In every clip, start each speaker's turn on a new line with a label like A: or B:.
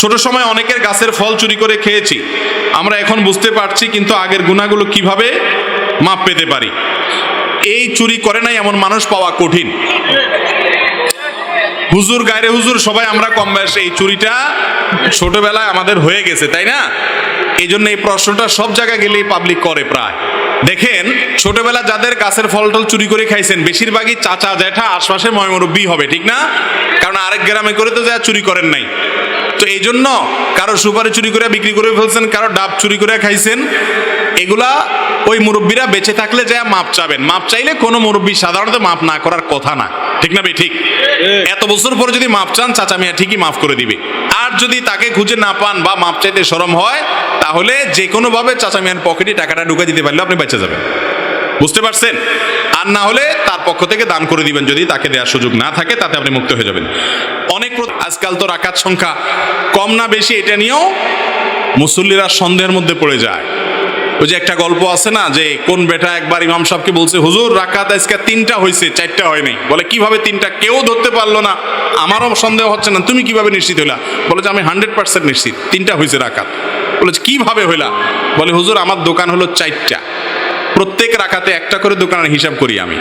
A: ছোট সময় অনেকের গাছের ফল চুরি করে খেয়েছি। আমরা এখন বুঝতে পারছি কিন্তু আগের গুণাগুলো কীভাবে মাপ পেতে পারি। এই চুরি করে নাই এমন মানুষ পাওয়া কঠিন। হুজুর গায়রে হুজুর, সবাই আমরা কম বয়সে এই চুরিটা ছোটবেলায় আমাদের হয়ে গেছে, তাই না? এই জন্য এই প্রশ্নটা সব জায়গায় গেলেই পাবলিক করে প্রায়। দেখেন ছোটবেলা যাদের গাছের ফল টল চুরি করে খাইছেন, বেশিরভাগই চাচা, জ্যাঠা আশপাশে ময়মরব্বী হবে, ঠিক না? কারণ আরেক গ্রামে করে তো যা চুরি করেন নাই। তো এই জন্য কারও সুপারি চুরি করে বিক্রি করে ফেলছেন কারও ডাব চুরি করে খাইছেন এগুলা ওই মুরব্বীরা বেঁচে থাকলে যা মাপ চাবেন। মাপ চাইলে কোনো মুরব্বী সাধারণত মাপ না করার কথা না। ঠিক না বে ঠিক? এত বছর পরে যদি মাপ চান চাচা মিয়া ঠিকই মাফ করে দিবে। আর যদি তাকে খুঁজে না পান বা মাপ চাইতে সরম হয় তাহলে যে কোনোভাবে চাচা মিয়ার পকেটে টাকাটা ঢুকে দিতে পারলে আপনি বেঁচে যাবেন। বুঝতে পারছেন? আর না হলে তার পক্ষ থেকে দান করে দিবেন। যদি তাকে দেওয়ার সুযোগ না থাকে, তাতে আপনি মুক্ত হয়ে যাবেন। অনেক আজকাল তো রাকাত সংখ্যা কম না বেশি, এটা নিয়েও মুসল্লিরা সন্দেহের মধ্যে পড়ে যায়। ওই যে একটা গল্প আছে না, যে কোন বেটা একবার ইমাম সাহেবকে বলছে, হুজুর, রাকাত আজকে তিনটা হয়েছে চারটা হয়নি। বলে, কীভাবে তিনটা? কেউ ধরতে পারল না। আমারও সন্দেহ হচ্ছে না, তুমি কীভাবে নিশ্চিত হইলা? বলে, যে আমি হান্ড্রেড পার্সেন্ট নিশ্চিত, তিনটা হয়েছে রাকাত। বলে, কীভাবে হইলা? বলে, হুজুর, আমার দোকান হলো চারটা। প্রত্যেক রাখাতে একটা করে দোকানের হিসাব করি আমি।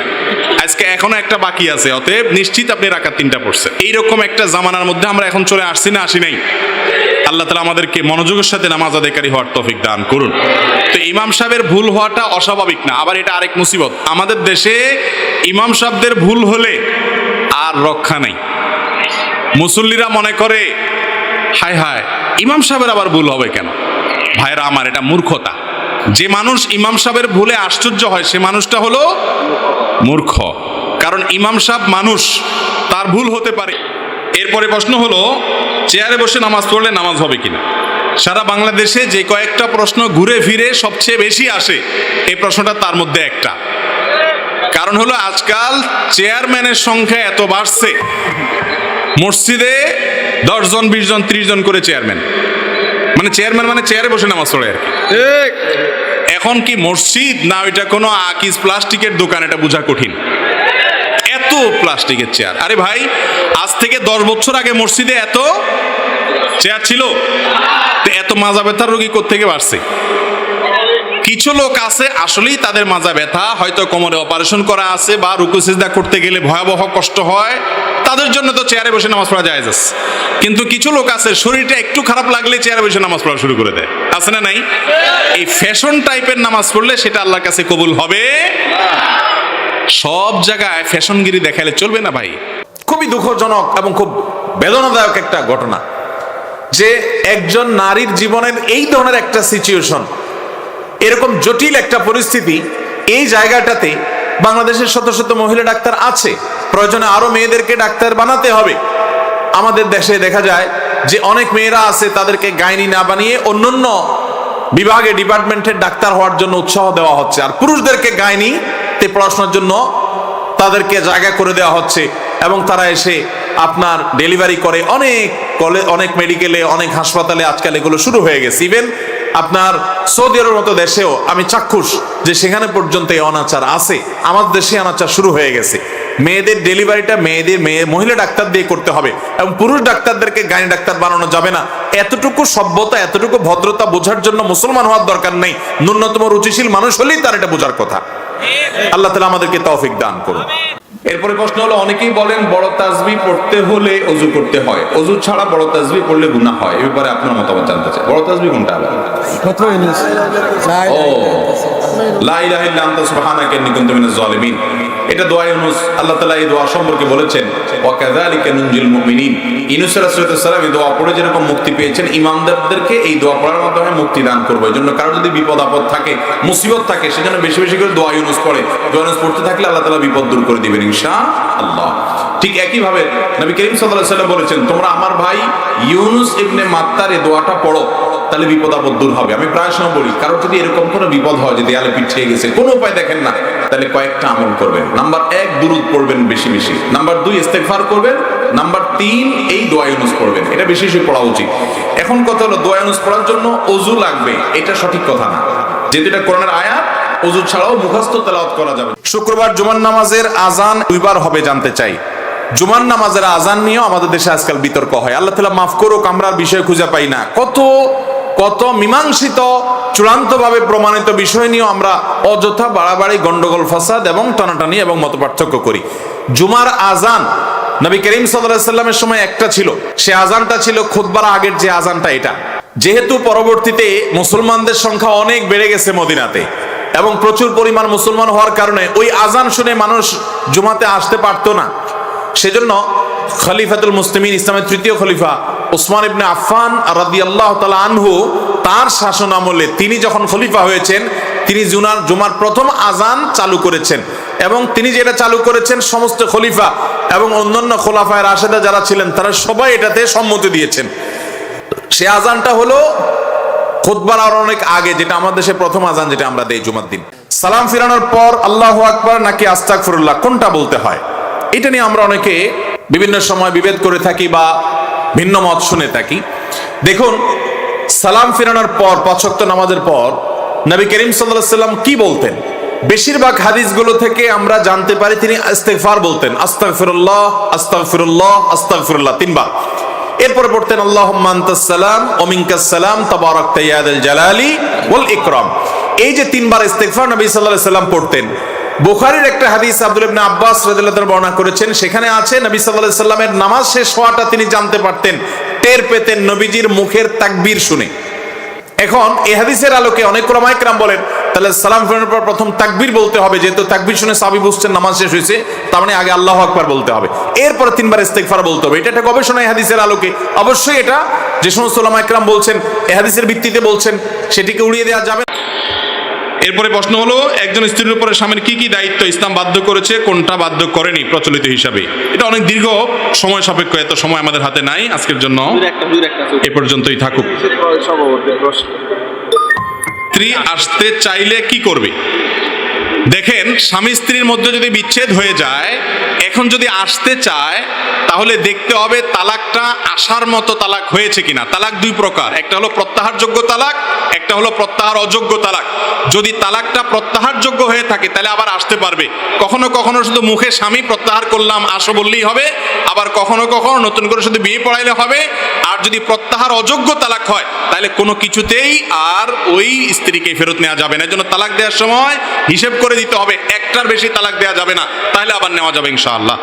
A: আজকে এখনও একটা বাকি আছে, অতএব নিশ্চিত আপনি রাকাত তিনটা পড়ছে এইরকম একটা জামানার মধ্যে আমরা এখন চলে আসছি না, আসি নাই। আল্লাহ তালা আমাদেরকে মনোযোগের সাথে নামাজ আদায়কারী হওয়ার তৌফিক দান করুন। তো ইমাম সাহেবের ভুল হওয়াটা অস্বাভাবিক না, আবার এটা আরেক মুসিবত। আমাদের দেশে ইমাম সাহেবদের ভুল হলে আর রক্ষা নেই। মুসল্লিরা মনে করে, হায় হায়, ইমাম সাহেবের আবার ভুল হবে কেন? ভাইরা আমার, এটা মূর্খতা। যে মানুষ ইমাম সাহেবের ভুলে আশ্চর্য হয়, সে মানুষটা হলো মূর্খ। কারণ ইমাম সাহেব মানুষ, তার ভুল হতে পারে। এরপরে প্রশ্ন হলো, চেয়ারে বসে নামাজ পড়লে নামাজ হবে কিনা? সারা বাংলাদেশে যে কয়েকটা প্রশ্ন ঘুরে ফিরে সবচেয়ে বেশি আসে, এই প্রশ্নটা তার মধ্যে একটা। কারণ হলো, আজকাল চেয়ারম্যানের সংখ্যা এত বাড়ছে। মসজিদে দশজন বিশ জন, ত্রিশ জন করে চেয়ারম্যান। মানে চেয়ারম্যান মানে চেয়ারে বসে নামাজ পড়ে আর কি। এখন কি মসজিদ না ওইটা কোনো আকিস প্লাস্টিকের দোকান? এটা বোঝা কঠিন। এত প্লাস্টিকের চেয়ার। আরে ভাই, আজ থেকে দশ বছর আগে মসজিদে এত চেয়ার ছিল। তো এত মাজা ব্যথার রোগী থেকে বাড়ছে? কিছু লোক আছে, আসলেই তাদের মাজা ব্যথা, হয়তো কোমরে অপারেশন করা আছে বা রুকু সিজদা করতে গেলে ভয়াবহ কষ্ট হয়। তাদের জন্য তো চেয়ারে বসে নামাজ পড়া যায় যাচ্ছে কিন্তু কিছু লোক আছে, শরীরটা একটু খারাপ লাগলে চেয়ারে বসে নামাজ পড়া শুরু করে দেয়। আছে না নাই? এই ফ্যাশন টাইপের নামাজ পড়লে সেটা আল্লাহর কাছে কবুল হবে। সব জায়গায় ফ্যাশনগিরি দেখালে চলবে না ভাই।
B: খুবই দুঃখজনক এবং খুব বেদনাদায়ক একটা ঘটনা। যে একজন নারীর জীবনের এই ধরনের একটা সিচুয়েশন এরকম জটিল একটা পরিস্থিতি, এই জায়গাটাতে বাংলাদেশের শত শত মহিলা ডাক্তার আছে। প্রয়োজনে আরও মেয়েদেরকে ডাক্তার বানাতে হবে। আমাদের দেশে দেখা যায় যে অনেক মেয়েরা আছে, তাদেরকে গাইনি না বানিয়ে অন্যান্য বিভাগে, ডিপার্টমেন্টের ডাক্তার হওয়ার জন্য উৎসাহ দেওয়া হচ্ছে। আর পুরুষদেরকে গাইনি তে পড়াশোনার জন্য তাদেরকে জায়গা করে দেওয়া হচ্ছে এবং তারা এসে আপনার ডেলিভারি করে। অনেক কলে, অনেক মেডিকেলে, অনেক হাসপাতালে আজকাল এগুলো শুরু হয়ে গেছে। ইভেন আপনার সৌদি আরবের মতো দেশেও আমি চাক্ষুষ। যে সেখানে পর্যন্ত এই অনাচার আছে আমাদের দেশে অনাচার শুরু হয়ে গেছে। মেয়েদের ডেলিভারিটা মেয়েদের মেয়ে মহিলা ডাক্তার দিয়ে করতে হবে এবং পুরুষ ডাক্তারদেরকে গাইনি ডাক্তার বানানো যাবে না। এতটুকু সভ্যতা এতটুকু ভদ্রতা বোঝার জন্য মুসলমান হওয়ার দরকার নেই। ন্যূনতম রুচিশীল মানুষ হলেই তার এটা বোঝার কথা। আল্লাহ তালা আমাদেরকে তৌফিক দান করুন।
C: এরপরে প্রশ্ন হলো অনেকেই বলেন বড় তাজবি পড়তে হলে অজু করতে হয়। অজু ছাড়া বড় তাজবি পড়লে গুণা হয়। এ ব্যাপারে আপনার মতামত জানতে চাই। বড় তাজবি কোনটা? আবার
D: লা
C: ও লা ইলাহা ইল্লা আনতা সুবহানাকা ইন্নী কুনতু মিনাজ জালিমিন এটা দোয়া ইউনুস, আল্লাহ তাআলা এই দোয়া সম্পর্কে বলেছেন এই দোয়া পড়ে যেরকম মুক্তি পেয়েছেন, ইমানদারদেরকে এই দোয়া পড়ার মাধ্যমে মুক্তি দান করব। এই জন্য কারও যদি বিপদ আপদ থাকে, মুসিবত থাকে, সেজন্য বেশি বেশি করে দোয়া ইউনুস পড়ে। দোয়া ইউনুস পড়তে থাকলে আল্লাহ তাআলা বিপদ দূর করে দিবেন ঠিক একইভাবে নবী করিম সাল্লাল্লাহু সাল্লাম বলেছেন, তোমরা আমার ভাই ইউনুস ইবনে মাত্তার এই দোয়াটা পড়ো। তাহলে বিপদ আপদ দূর হবে। আমি প্রায় সময় বলি, কারোর যদি এরকম কোনো বিপদ হয় যে দেয়ালে পিছিয়ে গেছে, কোনো উপায় দেখেন না, তাহলে কয়েকটা আমল করবেন। নাম্বার এক, দুরুদ পড়বেন বেশি বেশি। নাম্বার দুই, ইস্তেগফার করবেন। নাম্বার তিন, এই দোয়া ইউনুস পড়বেন। এটা বেশি বেশি পড়া উচিত। এখন কথা হলো, দোয়া ইউনুস পড়ার জন্য অজু লাগবে, এটা সঠিক কথা না। যেহেতু এটা কোরআনের আয়াত, অজু ছাড়াও মুখস্থ তেলাওয়াত করা যাবে।
B: শুক্রবার জুমার নামাজের আজান দুইবার হবে জানতে চাই।
A: জুমার নামাজের আজান নিয়েও আমাদের দেশে আজকাল বিতর্ক হয়। আল্লাহ তালা মাফ করুক, আমরা বিষয় খুঁজে পাই না। কত কত মীমাংসিত, চূড়ান্তভাবে প্রমাণিত বিষয় নিয়েও আমরা অযথা বাড়াবাড়ি গন্ডগোল ফাসাদ এবং টানাটানি এবং মত করি। জুমার আজান নবী করিম সাল্লামের সময় একটা ছিল। সে আজানটা ছিল খুদবার আগের যে আজানটা এটা। যেহেতু পরবর্তীতে মুসলমানদের সংখ্যা অনেক বেড়ে গেছে মদিনাতে এবং প্রচুর পরিমাণ মুসলমান হওয়ার কারণে ওই আজান শুনে মানুষ জুমাতে আসতে পারতো না। সেজন্য খলিফাতুল মুসলিমিন, ইসলামের তৃতীয় খলিফা ওসমান ইবনে আফফান রাদিয়াল্লাহু তালা আনহু তার শাসন আমলে তিনি যখন খলিফা হয়েছেন, তিনি জুনার জুমার প্রথম আজান চালু করেছেন এবং তিনি যেটা চালু করেছেন সমস্ত খলিফা এবং অন্যান্য খোলাফায় রাশেদা যারা ছিলেন, তারা সবাই এটাতে সম্মতি দিয়েছেন। সে আজানটা হলো খুতবার আর অনেক আগে, যেটা আমাদের দেশে প্রথম আজান যেটা আমরা দেই জুমার দিন। সালাম ফিরানোর পর আল্লাহ আকবার নাকি আস্তাগফিরুল্লাহ, কোনটা বলতে হয়? এটা নিয়ে আমরা অনেকে বিভিন্ন সময় বিভেদ করে থাকি বা ভিন্ন মত শুনে থাকি। দেখুন, সালাম ফিরানোর পর পছক্ত নামাজের পর নবী করিম সাল্লাহ সাল্লাম কি বলতেন? বেশিরভাগ হাদিসগুলো থেকে আমরা জানতে পারি, তিনি ইস্তেগফার বলতেন, আস্তাগফিরুল্লাহ আস্তাগফিরুল্লাহ আস্তাগফিরুল্লাহ, তিনবার। এরপর পড়তেন আল্লাহ সালাম ওমিনকাস সালাম তাবারাক তাইয়াদুল জালালি ওয়াল ইকরাম। এই যে তিনবার ইস্তেগফার নবী আলাইহি সাল্লাম পড়তেন বুখারীর একটা হাদিস আব্দুল ইবনে আব্বাস রাদিয়াল্লাহু বর্ণনা করেছেন। সেখানে আছে, নবী সাল্লাল্লাহু আলাইহি সাল্লামের নামাজ শেষ হওয়াটা তিনি জানতে পারতেন। টের পেতেন নবীজির মুখের তাকবীর শুনে। এখন এই হাদিসের আলোকে অনেক ক্রমাইকরাম বলেন, তাহলে সালাম ফেরানোর পর প্রথম তাকবীর বলতে হবে, যেহেতু তাকবীর শুনে সাবি বুঝছেন নামাজ শেষ হয়েছে, তার মানে আগে আল্লাহ আকবার বলতে হবে। এরপর তিনবার ইস্তেগফার বলতে হবে। এটা একটা গবেষণা হাদিসের আলোকে। অবশ্যই এটা যে সমস্ত ওলামা একরাম বলছেন এই হাদিসের ভিত্তিতে বলছেন, সেটিকে উড়িয়ে দেওয়া যাবে।
E: এরপরে প্রশ্ন হলো একজন স্ত্রীর উপরে স্বামীর কি কি দায়িত্ব ইসলাম বাধ্য করেছে কোনটা বাধ্য করেনি প্রচলিত হিসাবে? এটা অনেক দীর্ঘ সময় সাপেক্ষ এত সময় আমাদের হাতে নাই আজকের জন্য। এ পর্যন্তই থাকুক। স্ত্রী আসতে চাইলে কি করবে? দেখেন স্বামী স্ত্রীর মধ্যে যদি বিচ্ছেদ হয়ে যায় এখন যদি আসতে চায় তাহলে দেখতে হবে তালাকটা আসার মতো তালাক হয়েছে কিনা। তালাক দুই প্রকার একটা হলো প্রত্যাহারযোগ্য তালাক একটা হলো প্রত্যাহার অযোগ্য তালাক। যদি তালাকটা প্রত্যাহারযোগ্য হয়ে থাকে, তাহলে আবার আসতে পারবে। কখনো কখনো শুধু মুখে স্বামী প্রত্যাহার করলাম, আসো বললেই হবে। আবার কখনো কখনো নতুন করে শুধু বিয়ে পড়াইলে হবে। আর যদি প্রত্যাহার অযোগ্য তালাক হয়, তাহলে কোনো কিছুতেই আর ওই স্ত্রীকে ফেরত নেওয়া যাবে না। জন্য তালাক দেওয়ার সময় হিসেব করে দিতে হবে, একটার বেশি তালাক দেওয়া যাবে না। তাহলে আবার নেওয়া যাবে ইনশাআল্লাহ।